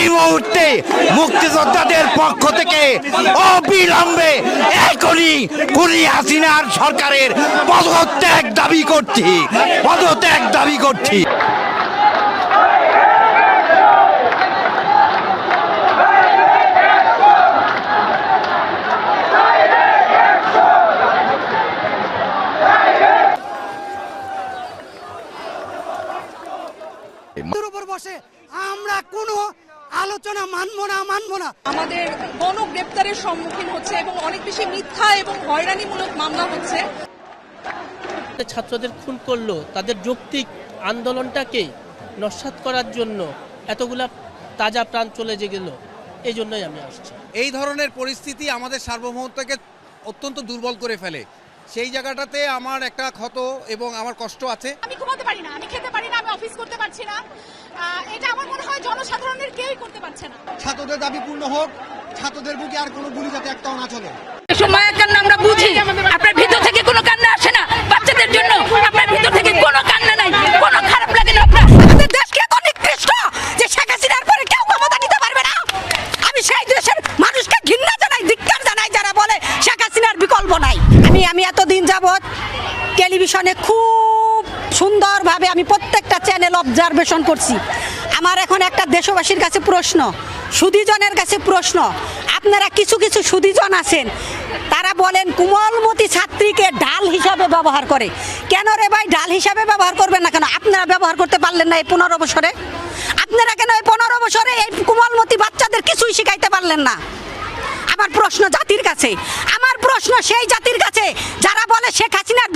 এই মুহূর্তে মুক্তিযোদ্ধাদের পক্ষ থেকে অবিলম্বে এখনই খুনি হাসিনার সরকারের পদত্যাগ দাবি করছি, পদত্যাগ দাবি করছি। আমরা কোনো আলোচনা মানবো না মানবো না। আমাদের গণগ্রেপ্তারের সম্মুখীন হচ্ছে এবং অনেক বেশি মিথ্যা এবং হয়রানিমূলক মামলা হচ্ছে। ছাত্রদের খুন করল তাদের যৌক্তিক আন্দোলনটাকে নস্বাত করার জন্য এতগুলা তাজা প্রাণ চলে যে গেল এই জন্যই আমি আসছি। এই ধরনের পরিস্থিতি আমাদের সার্বভৌমত্বকে অত্যন্ত দুর্বল করে ফেলে। সেই জায়গাটাতে আমার একটা ক্ষত এবং আমার কষ্ট আছে। আমি ঘুমাতে পারি না আমি খেতে পারি না আমি অফিস করতে পারছি না। জনসাধারণের কেউই করতে পারছে না। ছাত্রদের দাবি পূর্ণ হোক ছাত্রদের বুকে আর কোনো গুলি যাতে একটাও না চলে। সময়ের কান্না আমরা বুঝি। আপনার ভিতর থেকে কোনো কান্না আসে না। বাচ্চাদের জন্য আপনার ভিতর থেকে কোনো কান্না নাই। কোনো খারাপ লাগে না। আপনার আমাদের দেশকে এত নিকৃষ্ট যে শেখ হাসিনার পরে কেউ ক্ষমতা নিতে পারবে না? আমি সেই দেশের মানুষকে ঘৃণা জানাই ধিক্কার জানাই যারা বলে শেখ হাসিনার বিকল্প নাই। আমি আমি এতদিন যাবৎ টেলিভিশনে খুব সুন্দরভাবে আমি প্রত্যেকটা চ্যানেল অবজারভেশন করছি। আমার এখন একটা দেশবাসীর কাছে প্রশ্ন সুদীজনের কাছে প্রশ্ন। আপনারা কিছু কিছু সুদীজন আছেন, তারা বলেন, কুমলমতি ছাত্রীকে ডাল হিসাবে ব্যবহার করে। কেন রে ভাই ডাল হিসাবে ব্যবহার করবেন না কেন? আপনারা ব্যবহার করতে পারলেন না এই পনেরো বছরে? আপনারা কেন এই পনেরো বছরে এই কুমলমতি বাচ্চাদের কিছুই শিখাইতে পারলেন না? আমার প্রশ্ন জাতির কাছে, আমার প্রশ্ন সেই জাতির কাছে, যারা বলে শেখ হাসিনার